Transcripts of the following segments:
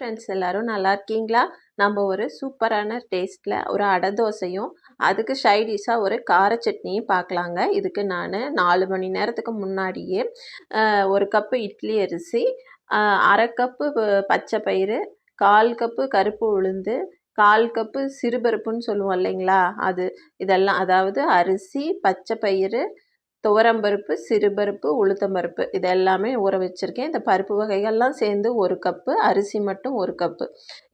Friends எல்லாரும் நல்லா இருக்கீங்களா? நம்ம ஒரு சூப்பரான டேஸ்ட்டில் ஒரு அடை தோசையும் அதுக்கு சைடிஷாக ஒரு கார சட்னியும் பார்க்கலாங்க இதுக்கு நான் நாலு மணி நேரத்துக்கு முன்னாடியே ஒரு கப்பு இட்லி அரிசி அரை கப்பு பச்சை பயிறு கால் கப்பு கருப்பு உளுந்து கால் கப்பு சிறுபருப்புன்னு சொல்லுவோம் இல்லைங்களா? அது இதெல்லாம் அதாவது அரிசி பச்சை பயிறு துவரம்பருப்பு சிறுபருப்பு உளுத்தம்பருப்பு. இது எல்லாமே ஊற வச்சுருக்கேன். இந்த பருப்பு வகைகள்லாம் சேர்ந்து ஒரு கப்பு அரிசி மட்டும் ஒரு கப்பு.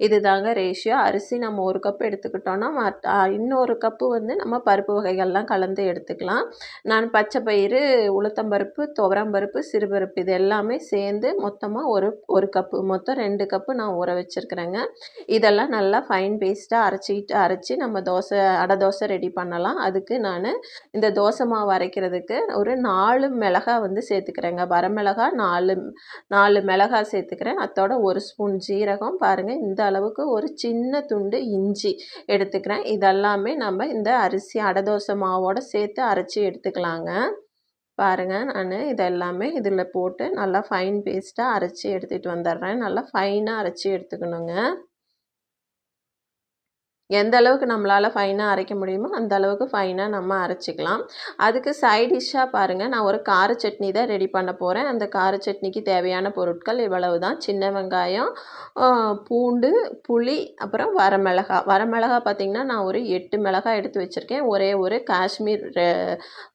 இது தாங்க ரேஷியோ அரிசி நம்ம ஒரு கப் எடுத்துக்கிட்டோன்னா இன்னொரு கப்பு வந்து நம்ம பருப்பு வகைகள்லாம் கலந்து எடுத்துக்கலாம். நான் பச்சை பயிறு உளுத்தம்பருப்பு துவரம்பருப்பு சிறுபருப்பு இது எல்லாமே சேர்ந்து மொத்தமாக ஒரு ஒரு கப்பு. மொத்தம் ரெண்டு கப்பு நான் ஊற வச்சுருக்கிறேங்க. இதெல்லாம் நல்லா ஃபைன் பேஸ்ட்டாக அரைச்சிட்டு அரைச்சி நம்ம தோசை அடை தோசை ரெடி பண்ணலாம். அதுக்கு நான் இந்த தோசை மாவு அரைக்கிறதுக்கு ஒரு நாலு மிளகாய் வந்து சேர்த்துக்கிறேங்க. வரமிளகா நாலு நாலு மிளகாய் சேர்த்துக்கிறேன். அதோட ஒரு ஸ்பூன் ஜீரகம். பாருங்கள் இந்த அளவுக்கு ஒரு சின்ன துண்டு இஞ்சி எடுத்துக்கிறேன். இதெல்லாமே நம்ம இந்த அரிசி அடை தோசை மாவோட சேர்த்து அரைச்சி எடுத்துக்கலாங்க. பாருங்கள் நான் இதெல்லாமே இதில் போட்டு நல்லா ஃபைன் பேஸ்ட்டாக அரைச்சி எடுத்துகிட்டு வந்துடுறேன். நல்லா ஃபைனாக அரைச்சி எடுத்துக்கணுங்க. எந்த அளவுக்கு நம்மளால் ஃபைனாக அரைக்க முடியுமோ அந்த அளவுக்கு ஃபைனாக நம்ம அரைச்சிக்கலாம். அதுக்கு சைட் டிஷ்ஷாக பாருங்கள் நான் ஒரு கார சட்னி தான் ரெடி பண்ண போகிறேன் அந்த கார சட்னிக்கு தேவையான பொருட்கள் இவ்வளவு தான் சின்ன வெங்காயம் பூண்டு புளி அப்புறம் வரமிளகா. வரமிளகா பார்த்திங்கன்னா நான் ஒரு எட்டு மிளகாய் எடுத்து வச்சுருக்கேன். ஒரே ஒரு காஷ்மீர்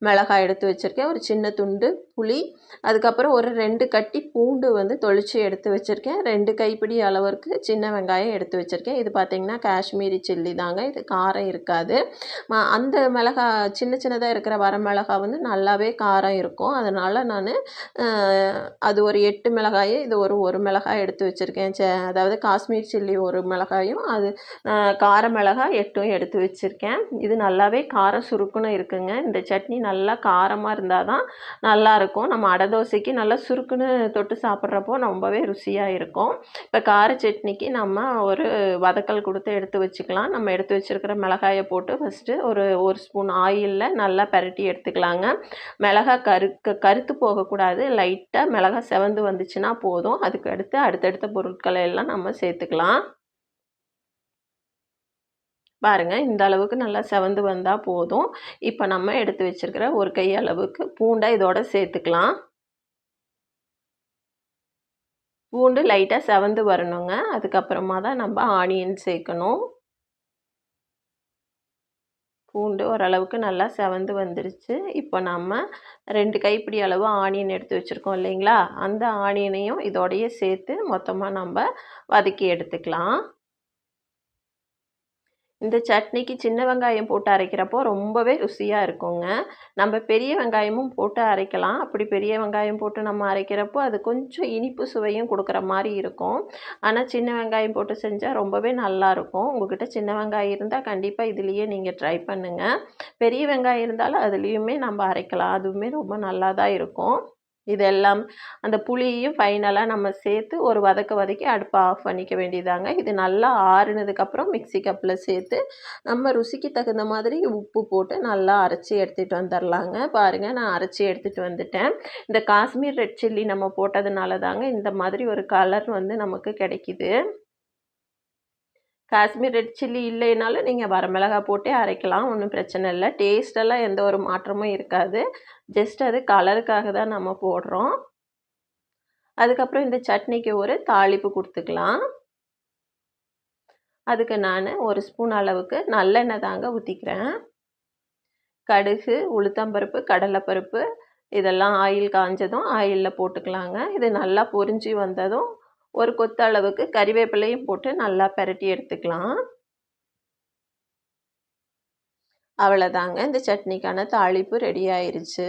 மிளகாய் எடுத்து வச்சுருக்கேன். ஒரு சின்ன துண்டு புளி அதுக்கப்புறம் ஒரு ரெண்டு கட்டி பூண்டு வந்து தொளித்து எடுத்து வச்சுருக்கேன். ரெண்டு கைப்பிடி அளவிற்கு சின்ன வெங்காயம் எடுத்து வச்சுருக்கேன். இது பார்த்திங்கன்னா காஷ்மீரி சில்லி தாங்க. இது காரம் இருக்காது. அந்த மிளகா சின்ன சின்னதாக இருக்கிற வர மிளகா வந்து நல்லாவே காரம் இருக்கும். அதனால் நான் அது ஒரு எட்டு மிளகாய் இது ஒரு ஒரு மிளகாய் எடுத்து வச்சுருக்கேன். சே அதாவது காஷ்மீர் சில்லி ஒரு மிளகாயும் அது கார மிளகாய் எட்டும் எடுத்து வச்சுருக்கேன். இது நல்லாவே காரம் சுருக்குன்னு இருக்குங்க. இந்த சட்னி நல்லா காரமாக இருந்தால் தான் நல்லாயிருக்கும் இருக்கும். நம்ம அடை தோசைக்கு நல்லா சுருக்குன்னு தொட்டு சாப்பிட்றப்போ ரொம்பவே ருசியாக இருக்கும். இப்போ கார சட்னிக்கு நம்ம ஒரு வதக்கல் கொடுத்து எடுத்து வச்சுக்கலாம். நம்ம எடுத்து வச்சுருக்கிற மிளகாயை போட்டு ஃபஸ்ட்டு ஒரு ஒரு ஸ்பூன் ஆயிலில் நல்லா பரட்டி எடுத்துக்கலாங்க. மிளகாய் கரு கருத்து போகக்கூடாது. லைட்டாக மிளகாய் செவந்து வந்துச்சுன்னா போதும். அதுக்கு அடுத்து அடுத்தடுத்த பொருட்களை எல்லாம் நம்ம சேர்த்துக்கலாம். பாருங்கள் இந்த அளவுக்கு நல்லா செவந்து வந்தால் போதும். இப்போ நம்ம எடுத்து வச்சிருக்கிற ஒரு கை அளவுக்கு பூண்டை இதோட சேர்த்துக்கலாம். பூண்டு லைட்டாக செவந்து வரணுங்க. அதுக்கப்புறமா தான் நம்ம ஆனியன் சேர்க்கணும். பூண்டு ஓரளவுக்கு நல்லா செவந்து வந்துருச்சு. இப்போ நம்ம ரெண்டு கைப்பிடி அளவு ஆனியன் எடுத்து வச்சுருக்கோம் இல்லைங்களா? அந்த ஆனியனையும் இதோடையே சேர்த்து மொத்தமாக நம்ம வதக்கி எடுத்துக்கலாம். இந்த சட்னிக்கு சின்ன வெங்காயம் போட்டு அரைக்கிறப்போ ரொம்பவே ருசியாக இருக்குங்க. நம்ம பெரிய வெங்காயமும் போட்டு அரைக்கலாம். அப்படி பெரிய வெங்காயம் போட்டு நம்ம அரைக்கிறப்போ அது கொஞ்சம் இனிப்பு சுவையும் கொடுக்குற மாதிரி இருக்கும். ஆனால் சின்ன வெங்காயம் போட்டு செஞ்சால் ரொம்பவே நல்லா இருக்கும். உங்ககிட்ட சின்ன வெங்காயம் இருந்தால் கண்டிப்பாக இதுலேயே நீங்கள் ட்ரை பண்ணுங்கள் பெரிய வெங்காயம் இருந்தாலும் அதுலேயுமே நம்ம அரைக்கலாம். அதுவுமே ரொம்ப நல்லா தான் இருக்கும். இதெல்லாம் அந்த புளியையும் ஃபைனலாக நம்ம சேர்த்து ஒரு வதக்க வதக்கி அடுப்பை ஆஃப் பண்ணிக்க வேண்டியதாங்க. இது நல்லா ஆறுனதுக்கப்புறம் மிக்ஸி கப்பில் சேர்த்து நம்ம ருசிக்கு தகுந்த மாதிரி உப்பு போட்டு நல்லா அரைச்சி எடுத்துகிட்டு வந்துடலாங்க பாருங்கள் நான் அரைச்சி எடுத்துகிட்டு வந்துட்டேன். இந்த காஷ்மீர் ரெட் சில்லி நம்ம போட்டதுனால தாங்க இந்த மாதிரி ஒரு கலர் வந்து நமக்கு கிடைக்கிது. காஷ்மீர் ரெட் சில்லி இல்லைனாலும் நீங்கள் வரமிளகாய் போட்டே அரைக்கலாம் ஒன்றும் பிரச்சனை இல்லை. டேஸ்டெல்லாம் எந்த ஒரு மாற்றமும் இருக்காது. ஜஸ்ட் அது கலருக்காக தான் நம்ம போடுறோம். அதுக்கப்புறம் இந்த சட்னிக்கு ஒரு தாளிப்பு கொடுத்துக்கலாம். அதுக்கு நான் ஒரு ஸ்பூன் அளவுக்கு நல்லெண்ணெய் தாங்க ஊற்றிக்கிறேன் கடுகு உளுத்தம்பருப்பு கடலைப்பருப்பு இதெல்லாம் ஆயில் காஞ்சதும் ஆயிலில் போட்டுக்கலாங்க. இது நல்லா பொரிஞ்சு வந்ததும் ஒரு கொத்து அளவுக்கு கறிவேப்பிலையும் போட்டு நல்லா பெரட்டி எடுத்துக்கலாம். அவ்வளோதாங்க இந்த சட்னிக்கான தாளிப்பு ரெடி ஆயிருச்சு.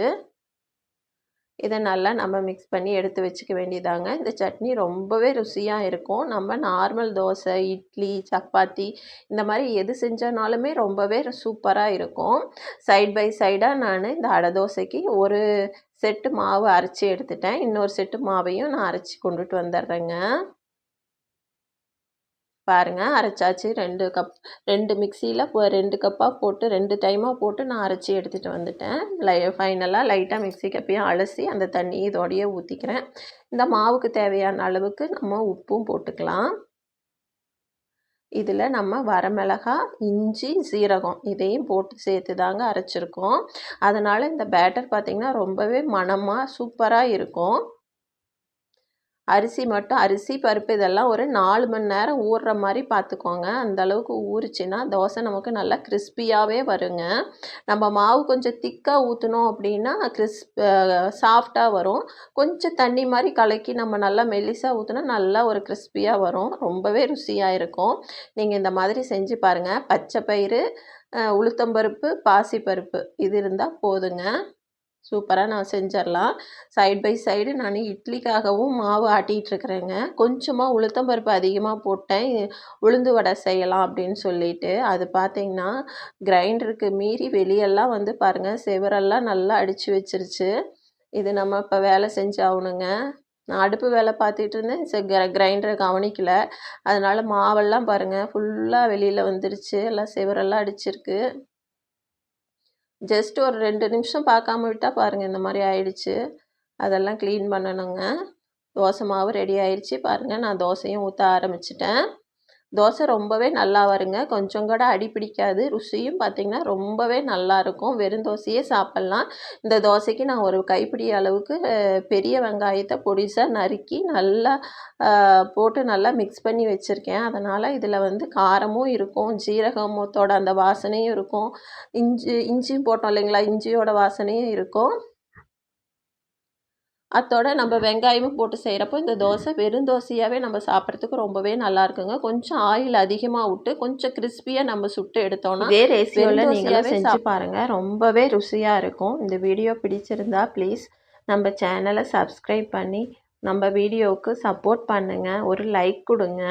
இதை நல்லா நம்ம மிக்ஸ் பண்ணி எடுத்து வச்சுக்க வேண்டியதாங்க. இந்த சட்னி ரொம்பவே ருசியாக இருக்கும். நம்ம நார்மல் தோசை இட்லி சப்பாத்தி இந்த மாதிரி எது செஞ்சனாலுமே ரொம்பவே சூப்பராக இருக்கும். சைட் பை சைடாக நான் இந்த அடை தோசைக்கு ஒரு செட்டு மாவு அரைச்சி எடுத்துட்டேன். இன்னொரு செட்டு மாவையும் நான் அரைச்சி கொண்டுட்டு வந்துடுறேங்க. பாருங்கள் அரைச்சாச்சு. ரெண்டு கப் ரெண்டு மிக்சியில் ரெண்டு கப்பாக போட்டு ரெண்டு டைமாக போட்டு நான் அரைச்சி எடுத்துகிட்டு வந்துட்டேன். லை ஃபைனலாக லைட்டாக மிக்ஸி கப்பையும் அலசி அந்த தண்ணி இதோடையே ஊற்றிக்கிறேன் இந்த மாவுக்கு தேவையான அளவுக்கு நம்ம உப்பும் போட்டுக்கலாம். இதில் நம்ம வரமிளகா இஞ்சி சீரகம் இதையும் போட்டு சேர்த்து தாங்க அரைச்சிருக்கோம். அதனால் இந்த பேட்டர் பார்த்திங்கன்னா ரொம்பவே மணமாக சூப்பராக இருக்கும். அரிசி மட்டும் அரிசி பருப்பு இதெல்லாம் ஒரு நாலு மணி நேரம் ஊறுற மாதிரி பார்த்துக்கோங்க. அந்த அளவுக்கு ஊறிச்சின்னா தோசை நமக்கு நல்லா கிறிஸ்பியாகவே வருங்க. நம்ம மாவு கொஞ்சம் திக்காக ஊற்றினோம் அப்படின்னா கிறிஸ்ப் சாஃப்டாக வரும். கொஞ்சம் தண்ணி மாதிரி கலக்கி நம்ம நல்லா மெல்லிசாக ஊற்றினா நல்லா ஒரு கிறிஸ்பியாக வரும். ரொம்பவே ருசியாக இருக்கும். நீங்கள் இந்த மாதிரி செஞ்சு பாருங்கள் பச்சை பயிறு உளுத்தம்பருப்பு பாசிப்பருப்பு இது இருந்தால் போதுங்க. சூப்பராக நான் செஞ்சிடலாம் சைட் பை சைடு நான் இட்லிக்காகவும் மாவு ஆட்டிகிட்ருக்குறேங்க கொஞ்சமாக உளுத்தம்பருப்பு அதிகமாக போட்டேன். உளுந்து வடை செய்யலாம் அப்படின்னு சொல்லிட்டு. அது பார்த்திங்கன்னா கிரைண்டருக்கு மீறி வெளியெல்லாம் வந்து பாருங்கள் செவரெல்லாம் நல்லா அடித்து வச்சிருச்சு. இது நம்ம இப்போ வேலை செஞ்சாகணுங்க நான் அடுப்பு வேலை பார்த்துட்டு இருந்தேன். சரி கிர கிரைண்டரை கவனிக்கல. அதனால் மாவெல்லாம் பாருங்கள் ஃபுல்லாக வெளியில் வந்துருச்சு. எல்லாம் செவரெல்லாம் அடிச்சிருக்கு. ஜஸ்ட் ஒரு ரெண்டு நிமிஷம் பார்க்காம விட்டால் பாருங்கள் இந்த மாதிரி ஆயிடுச்சு. அதெல்லாம் க்ளீன் பண்ணணுங்க. தோசை மாவு ரெடி ஆயிடுச்சு பாருங்கள் நான் தோசையும் ஊற்ற ஆரம்பிச்சிட்டேன். தோசை ரொம்பவே நல்லா வருங்க. கொஞ்சம் கூட அடி பிடிக்காது. ருசியும் பார்த்திங்கன்னா ரொம்பவே நல்லாயிருக்கும் வெறும் தோசையே சாப்பிட்லாம். இந்த தோசைக்கு நான் ஒரு கைப்பிடி அளவுக்கு பெரிய வெங்காயத்தை பொடிசாக நறுக்கி நல்லா போட்டு நல்லா மிக்ஸ் பண்ணி வச்சுருக்கேன். அதனால் இதில் வந்து காரமும் இருக்கும். ஜீரகமத்தோட அந்த வாசனையும் இருக்கும். இஞ்சி இஞ்சியும் போட்டோம் இல்லைங்களா? இஞ்சியோட வாசனையும் இருக்கும். அத்தோட நம்ம வெங்காயமும் போட்டு செய்கிறப்போ இந்த தோசை வெறும் தோசையாகவே நம்ம சாப்பிட்றதுக்கு ரொம்பவே நல்லா இருக்குங்க கொஞ்சம் ஆயில் அதிகமாக விட்டு கொஞ்சம் கிறிஸ்பியாக நம்ம சுட்டு எடுத்தோம்னா இதே ரேசியோவில் நீங்களும் செஞ்சு பாருங்கள் ரொம்பவே ருசியாக இருக்கும். இந்த வீடியோ பிடிச்சிருந்தா ப்ளீஸ் நம்ம சேனலை சப்ஸ்கிரைப் பண்ணி நம்ம வீடியோவுக்கு சப்போர்ட் பண்ணுங்கள் ஒரு லைக் கொடுங்க.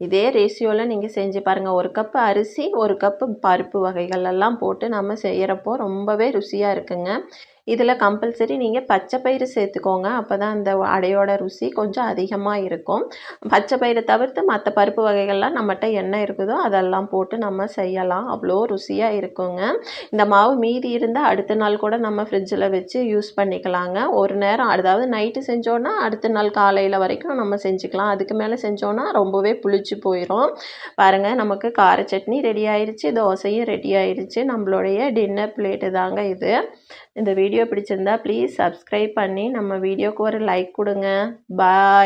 இதே ரேஷியோவில் நீங்கள் செஞ்சு பாருங்கள் ஒரு கப்பு அரிசி ஒரு கப்பு பருப்பு வகைகள் எல்லாம் போட்டு நம்ம செய்கிறப்போ ரொம்பவே ருசியாக இருக்குங்க. இதில் கம்பல்சரி நீங்கள் பச்சை பயிறு சேர்த்துக்கோங்க. அப்போ தான் அந்த அடையோட ருசி கொஞ்சம் அதிகமாக இருக்கும். பச்சை பயிரை தவிர்த்து மற்ற பருப்பு வகைகள்லாம் நம்மகிட்ட என்ன இருக்குதோ அதெல்லாம் போட்டு நம்ம செய்யலாம். அவ்வளோ ருசியாக இருக்குங்க. இந்த மாவு மீதி இருந்தால் அடுத்த நாள் கூட நம்ம ஃப்ரிட்ஜில் வச்சு யூஸ் பண்ணிக்கலாங்க. ஒரு நேரம் அதாவது நைட்டு செஞ்சோன்னா அடுத்த நாள் காலையில் வரைக்கும் நம்ம செஞ்சுக்கலாம். அதுக்கு மேலே செஞ்சோன்னா ரொம்பவே புளிச்சு போயிடும் பாருங்கள் நமக்கு கார சட்னி ரெடி ஆயிடுச்சு தோசையும் ரெடி ஆயிடுச்சு நம்மளுடைய டின்னர் பிளேட்டு தாங்க இது. இந்த வீடியோ பிடிச்சிருந்தா ப்ளீஸ் சப்ஸ்கிரைப் பண்ணி நம்ம வீடியோக்கு ஒரு லைக் கொடுங்க. பாய்